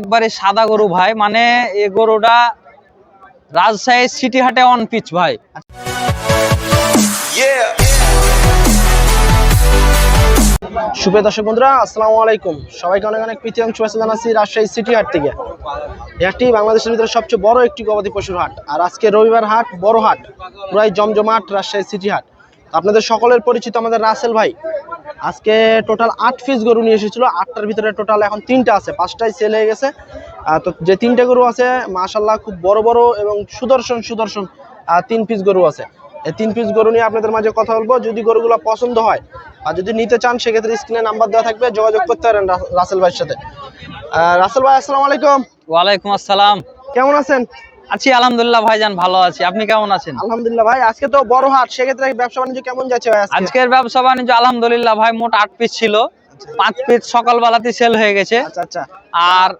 একবারে সাদা গরু ভাই মানে এই গরুটা রাজশাহী সিটি হাটে অন পিচ ভাই। সুপ্রিয় দর্শক বন্ধুরা, আসসালামু আলাইকুম। সবাইকে অনেক অনেক প্রীতি এবং শুভেচ্ছা জানাচ্ছি রাজশাহী সিটি হাট থেকে। হাটটি বাংলাদেশের ভিতরে সবচেয়ে বড় একটি গবাদি পশুর হাট। আর আজকে রবিবার হাট, বড় হাট, পুরাই জমজমাট রাজশাহী সিটি হাট। আপনাদের সকলের পরিচিত আমাদের রাসেল ভাই। আজকে টোটাল আট পিস গরু নিয়ে এসেছিল আটটার ভিতরে টোটাল এখন তিনটা আছে পাঁচটাই সেল হয়ে গেছে। তো যে তিনটে গরু আছে মাশাল্লাহ খুব বড় বড় এবং সুদর্শন সুদর্শন তিন পিস গরু আছে। এই তিন পিস গরু নিয়ে আপনাদের মাঝে কথা বলব যদি গরুগুলো পছন্দ হয় আর যদি নিতে চান সেক্ষেত্রে স্ক্রিনে নাম্বার দেওয়া থাকবে যোগাযোগ করতে পারেন রাসেল ভাইয়ের সাথে। রাসেল ভাই আসসালামু আলাইকুম। ওয়ালাইকুম আসসালাম। কেমন আছেন? আছি আলহামদুলিল্লাহ ভাইজান ভালো আছি। আপনি কেমন আছেন? আলহামদুলিল্লাহ ভাই আজকে তো বড় হাট সেক্ষেত্রে ব্যবসা বাণিজ্য কেমন যাচ্ছে ভাই আজকের ব্যবসা বাণিজ্য আলহামদুলিল্লাহ ভাই মোট আট পিস ছিল। পাঁচ পিস সকালবেলাতে সেল হয়ে গেছে। আচ্ছা আচ্ছা। আর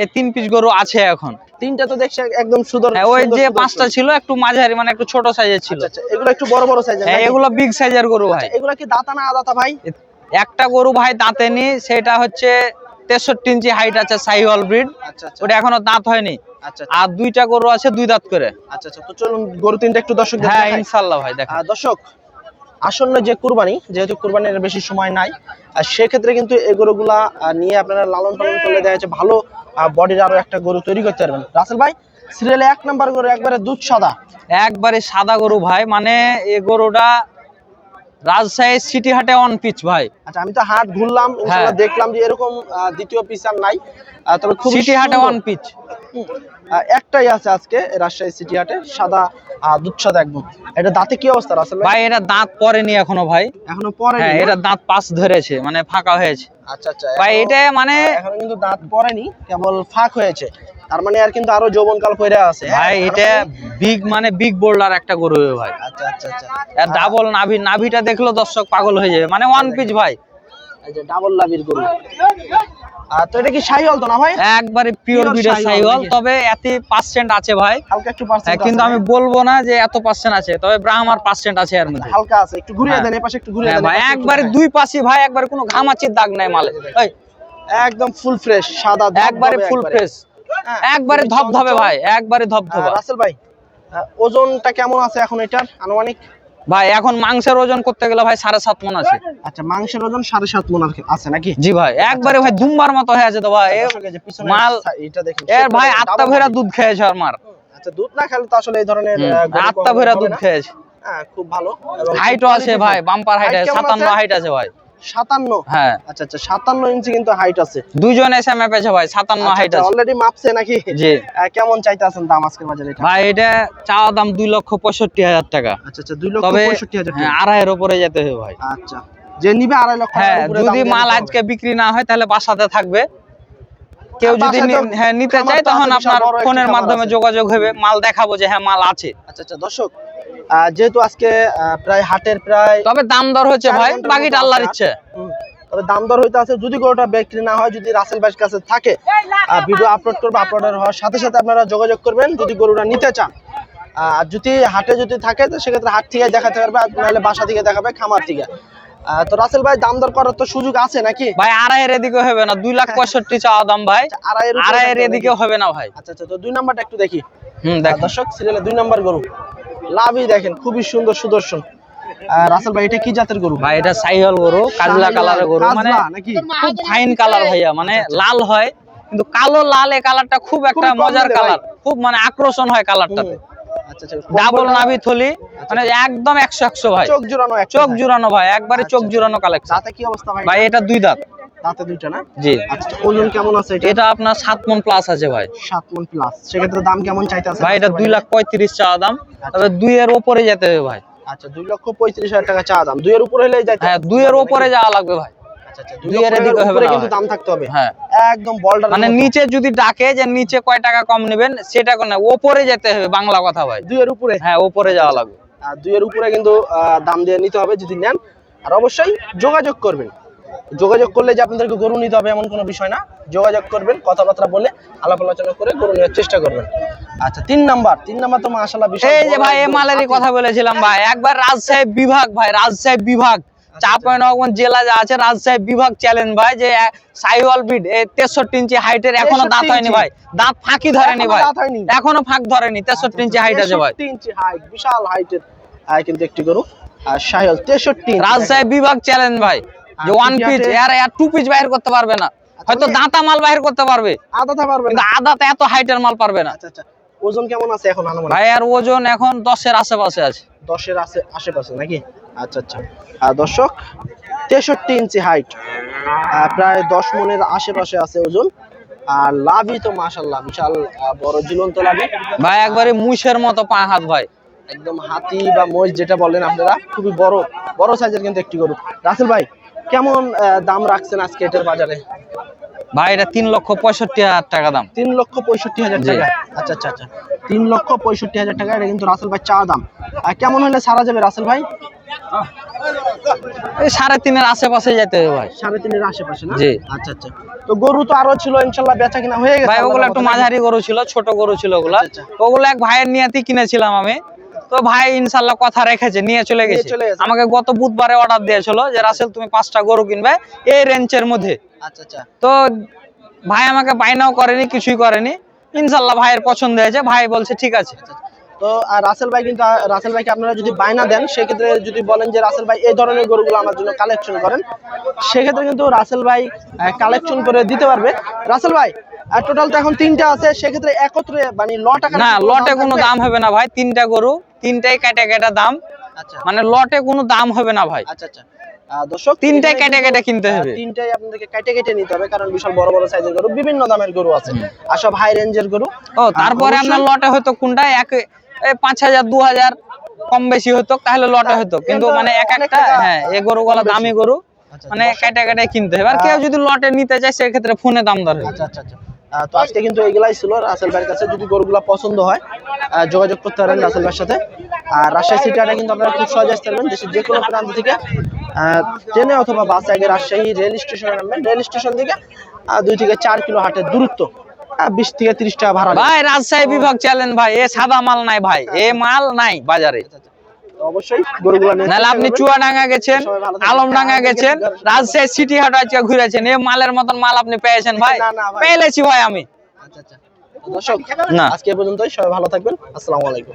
এই তিন পিস গরু আছে এখন। তিনটা তো দেখছি একদম সুন্দর হ্যাঁ, ওই যে পাঁচটা ছিল একটু মাঝারি মানে একটু ছোট সাইজের ছিল। আচ্ছা আচ্ছা এগুলো একটু বড় বড় সাইজের হ্যাঁ, এগুলো বিগ সাইজের গরু ভাই। এগুলো কি দাতা না আদাতা ভাই? একটা গরু ভাই দাঁতে নি সেটা হচ্ছে তেষট্টি ইঞ্চি হাইট আছে সাইওয়াল ব্রিড আচ্ছা আচ্ছা। ওটা এখনও দাঁত হয়নি। আচ্ছা আর দুইটা গরু আছে দুই দাঁত করে। আচ্ছা আচ্ছা। তো চলুন গরু তিনটা একটু দর্শক হ্যাঁ ইনশাল্লাহ ভাই দেখ দর্শক আসন্ন যে কুরবানি যেহেতু কুরবানির বেশি সময় নাই আর সেক্ষেত্রে কিন্তু এই গরুগুলা নিয়ে আপনারা লালন পালন করলে দেখা যাচ্ছে ভালো বডির আরও একটা গরু তৈরি করতে পারবেন। রাসেল ভাই সিরিয়ালে এক নাম্বার গরু একবারে দুধ সাদা। একবারে সাদা গরু ভাই মানে এই গরুটা রাজশাহী সিটি হাটে অন পিচ ভাই। আচ্ছা আমি তো হাট ঘুরলাম ইনশাআল্লাহ হ্যাঁ। দেখলাম যে এরকম দ্বিতীয় পিচ আর নাই তবে খুব সিটি হাটে অন পিচ একটাই আছে আজকে রাজশাহী সিটি হাটে সাদা আহ, দুধ সাদা একদম। এটা দাঁতে কি অবস্থা রাসেল ভাই? এটা দাঁত পড়েনি এখনও ভাই। এখনও পরে হ্যাঁ এটা দাঁত পাশ ধরেছে মানে ফাঁকা হয়েছে। আচ্ছা আচ্ছা ভাই এটা মানে এখনও কিন্তু দাঁত পড়েনি কেবল ফাঁক হয়েছে। তার মানে আর কিন্তু আরও যৌবনকাল কইরা আছে। হ্যাঁ? ভাই এটা বিগ মানে বিগ বোল্ডার একটা গরু ভাই। আচ্ছা আচ্ছা আচ্ছা। আর ডাবল নাভি নাভিটা দেখল দর্শক পাগল হয়ে যাবে। মানে ওয়ান পিচ ভাই। এই যে ডাবল নাভির গরু। তো এটা কি শাহিওয়াল তো না ভাই? একবারে পিওর বিডের? তবে এত পার্সেন্ট আছে ভাই। হালকা একটু হ্যাঁ, পার্সেন্ট কিন্তু আমি বলব না যে এত পার্সেন্ট আছে তবে ব্রাহ্মার পার্সেন্ট আছে এর মধ্যে। হালকা আছে একটু ঘুরিয়ে হ্যাঁ। দেন এই পাশে একটু ঘুরিয়ে হ্যাঁ দেন ভাই এই একবারে দুই পাশে ভাই একবারে কোনো ঘামাচির দাগ নাই মালে। দেন। একদম ফুল ফ্রেশ সাদা একবারে ফুল ফ্রেশ হ্যাঁ, একবারে ধবধবে ভাই একবারে ধবধবা। রাসেল ভাই ওজনটা কেমন আছে এখন এটার? আনুমানিক? ভাই এখন মাংসের ওজন করতে গেলে ভাই সাড়ে সাত মন আছে। আচ্ছা মাংসের ওজন সাড়ে সাত মন আছে নাকি? জি ভাই একবারে ভাই দুমবার মতো হয়ে আছে তো ভাই। পিছনের মাল- এটা দেখুন এর ভাই আত্মা ভেরা দুধ খেয়েছে আমার আচ্ছা দুধ না খেলে তো আসলে এই ধরনের আত্মা ভেরা দুধ খেয়েছে। হ্যাঁ খুব ভালো। হাইট হাইটও আছে ভাই বাম্পার হাইট আছে সাতান্ন হাইট আছে ভাই। সাতান্ন? হ্যাঁ। আচ্ছা আচ্ছা সাতান্ন ইঞ্চি কিন্তু হাইট আছে। দুইজন এসে মেপেছে ভাই সাতান্ন হাইট আছে। অলরেডি মাপছে নাকি? জি। কেমন চাইতে আছেন দাম আজকের বাজারে ভাই এটা চাওয়া দাম দুই লক্ষ পঁয়ষট্টি হাজার টাকা। আচ্ছা আচ্ছা দুই লক্ষ তবে পঁয়ষট্টি হাজার হ্যাঁ, আড়াইয়ের উপরে যেতে হবে ভাই। আচ্ছা যে নিবে আড়াই লক্ষ হ্যাঁ যদি মাল আজকে বিক্রি না হয় তাহলে বাসাতে থাকবে। কেউ যদি হ্যাঁ নিতে চায় তখন আপনার ফোনের মাধ্যমে যোগাযোগ হবে মাল দেখাবো যে হ্যাঁ মাল আছে। আচ্ছা আচ্ছা দর্শক যেহেতু আজকে প্রায় হাটের প্রায় তবে দাম দর হচ্ছে ভাই? বাকিটা আল্লাহর ইচ্ছে। তবে দাম দর হইতে আছে যদি গরুটা বিক্রি না হয় যদি রাসেল ভাইয়ের কাছে থাকে ভিডিও আপলোড করব আপলোডের হওয়ার সাথে সাথে আপনারা যোগাযোগ করবেন যদি গরুটা নিতে চান। আর যদি হাটে যদি থাকে তো সেক্ষেত্রে হাট থেকে দেখাতে পারবে আর নাহলে বাসা থেকে দেখাবে খামার থেকে। আহ, তো রাসেল ভাই দাম দর করার তো সুযোগ আছে নাকি? ভাই আড়াইয়ের এদিকে হবে না দুই লাখ পঁয়ষট্টি চাওয়া দাম ভাই। আচ্ছা, আড়াইয়ের এদিকে হবে না ভাই। আচ্ছা আচ্ছা তো দুই নাম্বারটা একটু দেখি। হুম দেখ দর্শক সিরিয়ালে দুই নাম্বার গরু। লাভই দেখেন খুবই সুন্দর সুদর্শন। রাসেল ভাই এটা কি জাতের গরু? ভাই এটা সাইহল গরু কাজলা কালারের গরু মানে খুব ফাইন কালার ভাইয়া মানে লাল হয় কিন্তু কালো লাল এই কালারটা খুব একটা মজার কালার খুব মানে আকর্ষণ হয় কালারটাতে। আচ্ছা আচ্ছা ডাবল নাভি থলি মানে একদম একশো একশো ভাই। চোখ জোড়ানো চোখ ভাই। জুড়ানো ভাই একবারে চোখ আচ্ছা। জুড়ানো কালেকশন কি অবস্থা ভাই? ভাই এটা দুই দাঁত। দাঁতে দুইটা না? জি। আচ্ছা আচ্ছা, ওজন কেমন আছে এটা? এটা আপনার সাত মন প্লাস আছে ভাই। সাত মন প্লাস সেক্ষেত্রে দাম কেমন চাইতে আছে ভাই এটা দুই লাখ পঁয়ত্রিশ চাওয়া দাম। তবে দুই এর ওপরে যেতে হবে ভাই। আচ্ছা দুই লক্ষ পঁয়ত্রিশ হাজার টাকা চা দাম। দুইয়ের উপরে হলেই যাইতে হ্যাঁ দুই এর ওপরে যাওয়া লাগবে ভাই। আচ্ছা আচ্ছা উপরে হ্যাঁ। মানে নিচে যদি ডাকে যে নিচে কয় টাকা কম নেবেন সেটা কোনো না, ওপরে যেতে হবে বাংলা কথা ভাই। দুইয়ের উপরে? হ্যাঁ ওপরে যাওয়া লাগবে। আর দুইয়ের উপরে কিন্তু দাম দিয়ে নিতে হবে যদি নেন। আর অবশ্যই যোগাযোগ করবেন। যোগাযোগ করলে যে আপনাদেরকে গরু নিতে হবে এমন কোনো বিষয় না। যোগাযোগ করবেন কথাবার্তা বলে আলাপ আলোচনা করে গরু নেওয়ার চেষ্টা করবেন। আচ্ছা তিন নাম্বার তিন নাম্বার তো মাশাআল্লাহ বিশাল এই যে ভাই এই মালেরই কথা বলেছিলাম ভাই একবার রাজশাহী বিভাগ ভাই রাজশাহী বিভাগ চাঁপাইনবাবগঞ্জ জেলা যা আছে রাজশাহী বিভাগ চ্যালেঞ্জ ভাই যে সাইওয়াল বিট তেষট্টি ইঞ্চি হাইটের এখনও দাঁত হয়নি ভাই। দাঁত ফাঁকি ধরেনি ভাই। দাঁত হয়নি? এখনও ফাঁক ধরেনি তেষট্টি ইঞ্চি হাইট আছে ভাই। ইঞ্চি হাইট বিশাল হাইটের কিন্তু একটি গরু। আর শাহিওয়াল তেষট্টি রাজশাহী বিভাগ চ্যালেঞ্জ ভাই। যে ওয়ান পিচ এর এর টু পিচ বাইর করতে পারবে না। হয়তো মানে- দাঁতা মাল বাইর করতে পারবে। আদাতে পারবে না? আদাতে এত হাইটের মাল পারবে না। আচ্ছা আচ্ছা। ওজন কেমন আছে এখন আনুমানিক? ভাই আর ওজন এখন দশের আশেপাশে আছে। দশের আছে আশেপাশে নাকি? আচ্ছা আচ্ছা। আর দর্শক তেষট্টি ইঞ্চি হাইট প্রায় দশ মনের আশেপাশে আছে ওজন। আর লাভই তো মাশাল্লাহ বিশাল বড় ঝুলন্ত লাভি ভাই একবারে মুশের মতো পা হাত ভাই। একদম হাতি বা মহিষ যেটা বলেন আপনারা খুবই বড়। বড় সাইজের কিন্তু একটি গরু। রাসেল ভাই কেমন দাম রাখছেন আজকে এটার বাজারে? ভাই এটা তিন লক্ষ পঁয়ষট্টি হাজার টাকা দাম। তিন লক্ষ পঁয়ষট্টি হাজার টাকা? আচ্ছা আচ্ছা আচ্ছা। তিন লক্ষ পঁয়ষট্টি হাজার টাকা এটা কিন্তু রাসেল ভাই চা দাম। আর কেমন হলে সারা যাবে রাসেল ভাই? এই সাড়ে তিনের আশেপাশে যেতে হবে ভাই। সাড়ে তিনের আশেপাশে না? জি। আচ্ছা আচ্ছা। তো গরু তো আরও ছিল ইনশাল্লাহ বেচা কিনা হয়ে গেছে ভাই ওগুলো একটু মাঝারি গরু ছিল ছোট গরু ছিল ওগুলা। আচ্ছা, ওগুলো এক ভাইয়ের নিয়াতি কিনেছিলাম আমি। তো ভাই ইনশাল্লাহ কথা রেখেছে নিয়ে চলে গেছে। আমাকে গত বুধবারে অর্ডার দিয়েছিল যে রাসেল তুমি পাঁচটা গরু কিনবে এই রেঞ্জের মধ্যে। আচ্ছা আচ্ছা। তো ভাই আমাকে বাইনাও করেনি কিছুই করেনি। ইনশাল্লাহ ভাইয়ের পছন্দ হয়েছে ভাই বলছে ঠিক আছে। তো আর রাসেল ভাই কিন্তু রাসেল ভাইকে আপনারা যদি বায়না দেন সেক্ষেত্রে যদি বলেন যে রাসেল ভাই এই ধরনের গরুগুলো আমার জন্য কালেকশন করেন সেক্ষেত্রে কিন্তু রাসেল ভাই কালেকশন করে দিতে পারবে। রাসেল ভাই টোটাল তো এখন তিনটা আছে সেক্ষেত্রে একত্রে মানে ল টাকা না লটে কোনো দাম হবে না ভাই তিনটা গরু। তিনটাই কেটে কেটে দাম। আচ্ছা। মানে লটে কোনো দাম হবে না ভাই। আচ্ছা আচ্ছা। দর্শক তিনটাই কেটে কেটে কিনতে হবে। তিনটাই আপনাদেরকে কেটে কেটে নিতে হবে কারণ বিশাল বড় বড় সাইজের গরু বিভিন্ন দামের গরু আছে। আর সব হাই রেঞ্জের গরু। ও তারপরে আপনার লটে হয়তো কোনটা এক পাঁচ হাজার দু হাজার কম বেশি হতো তাহলে লটে হতো। কিন্তু মানে এক একটা হ্যাঁ গরুগুলো কম দামি গরু আচ্ছা, মানে কেটে কেটে কিনতে হবে। আর কেউ যদি লটে নিতে চায় সেক্ষেত্রে ফোনে দাম হবে। আচ্ছা আচ্ছা আচ্ছা। তো আজকে কিন্তু এগুলাই ছিল রাসেল ভাইয়ের কাছে যদি গরুগুলো পছন্দ হয় যোগাযোগ করতে পারেন রাসেল ভাইয়ের সাথে। আর রাজশাহী সিটিটা কিন্তু আপনারা খুব সহজে আসতে পারবেন দেশের যে কোনো প্রান্ত থেকে ট্রেনে অথবা বাসে আগে রাজশাহী রেল স্টেশনে নামবেন। রেল স্টেশন থেকে দুই থেকে চার কিলো হাটের দূরত্ব বিশ থেকে তিরিশ টাকা ভাড়া। ভাই রাজশাহী বিভাগ চ্যালেঞ্জ ভাই। এ সাদা মাল নাই ভাই। এ মাল নাই বাজারে। আচ্ছা, আচ্ছা। অবশ্যই নাহলে আপনি। চুয়াডাঙ্গা গেছেন আলমডাঙ্গা গেছেন রাজশাহী সিটি হাট আজকে ঘুরেছেন। এই মালের মতন মাল আপনি পেয়েছেন ভাই। পেয়েছি ভাই। আমি। আচ্ছা আচ্ছা। দর্শক আজকে পর্যন্তই। সবাই ভালো থাকবেন। আসসালামু আলাইকুম।